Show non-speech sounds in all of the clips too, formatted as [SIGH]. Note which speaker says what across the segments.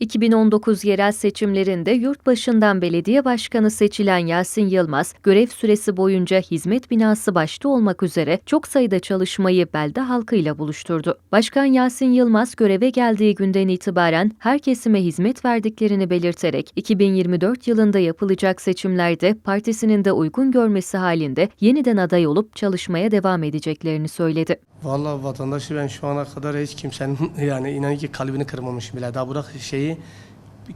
Speaker 1: 2019 yerel seçimlerinde yurt başından belediye başkanı seçilen Yasin Yılmaz, görev süresi boyunca hizmet binası başta olmak üzere çok sayıda çalışmayı belde halkıyla buluşturdu. Başkan Yasin Yılmaz göreve geldiği günden itibaren her kesime hizmet verdiklerini belirterek 2024 yılında yapılacak seçimlerde partisinin de uygun görmesi halinde yeniden aday olup çalışmaya devam edeceklerini söyledi.
Speaker 2: Vallahi vatandaşı ben şu ana kadar hiç kimsenin [LAUGHS] yani inan ki kalbini kırmamışım bile. Daha bırak şeyi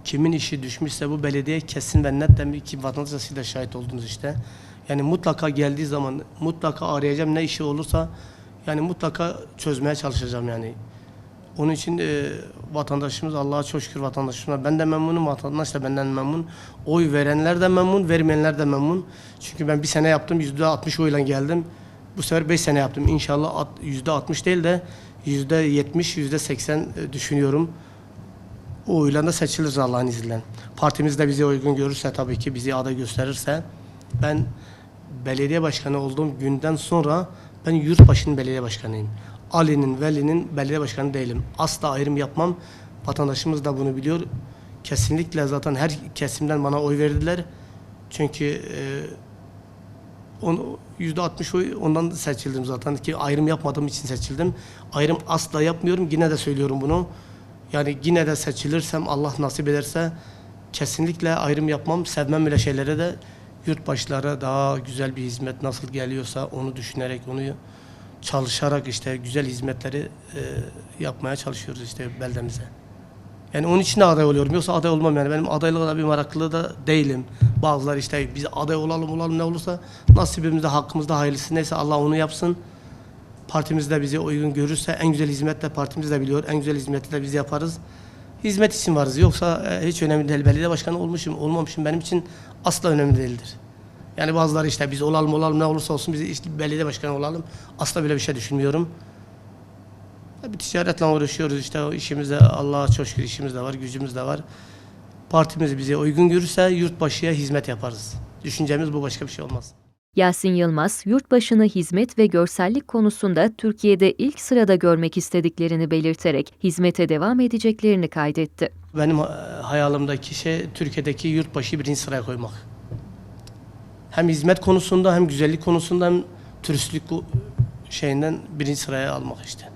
Speaker 2: kimin işi düşmüşse bu belediye kesin ve netten ki vatandaş siz şahit oldunuz işte. Yani mutlaka geldiği zaman mutlaka arayacağım ne işi olursa yani mutlaka çözmeye çalışacağım yani. Onun için e, vatandaşımız Allah'a çok şükür vatandaşımız. Ben de memnunum, vatandaş da benden memnun. Oy verenler de memnun, vermeyenler de memnun. Çünkü ben bir sene yaptım, yüzde 60 oyla geldim. Bu sefer 5 sene yaptım. İnşallah yüzde 60 değil de yüzde 70, yüzde 80 e, düşünüyorum. O oyla da seçiliriz Allah'ın izniyle. Partimiz de bize uygun görürse tabii ki bizi aday gösterirse ben belediye başkanı olduğum günden sonra ben yurtbaşının belediye başkanıyım. Ali'nin, Veli'nin belediye başkanı değilim. Asla ayrım yapmam. Vatandaşımız da bunu biliyor. Kesinlikle zaten her kesimden bana oy verdiler. Çünkü e, yüzde 60 oy ondan seçildim zaten ki ayrım yapmadığım için seçildim. Ayrım asla yapmıyorum. Yine de söylüyorum bunu. Yani yine de seçilirsem Allah nasip ederse kesinlikle ayrım yapmam. Sevmem bile şeylere de yurtbaşlara daha güzel bir hizmet nasıl geliyorsa onu düşünerek onu çalışarak işte güzel hizmetleri e, yapmaya çalışıyoruz işte beldemize. Yani onun için aday oluyorum. Yoksa aday olmam yani. Benim adaylığa da bir meraklı da değilim. Bazıları işte biz aday olalım olalım ne olursa nasibimizde hakkımızda hayırlısı neyse Allah onu yapsın. Partimiz de bizi uygun görürse en güzel hizmet de partimiz de biliyor. En güzel hizmeti de biz yaparız. Hizmet için varız. Yoksa e, hiç önemli değil. Belediye başkanı olmuşum, olmamışım benim için asla önemli değildir. Yani bazıları işte biz olalım olalım ne olursa olsun biz işte belediye başkanı olalım. Asla bile bir şey düşünmüyorum. Bir ticaretle uğraşıyoruz işte o işimizde Allah'a çok şükür işimiz de var, gücümüz de var. Partimiz bize uygun görürse yurtbaşıya hizmet yaparız. Düşüncemiz bu başka bir şey olmaz.
Speaker 1: Yasin Yılmaz, yurtbaşını hizmet ve görsellik konusunda Türkiye'de ilk sırada görmek istediklerini belirterek hizmete devam edeceklerini kaydetti.
Speaker 2: Benim e, hayalimdeki şey Türkiye'deki yurtbaşı birinci sıraya koymak. Hem hizmet konusunda hem güzellik konusunda hem turistlik şeyinden birinci sıraya almak işte.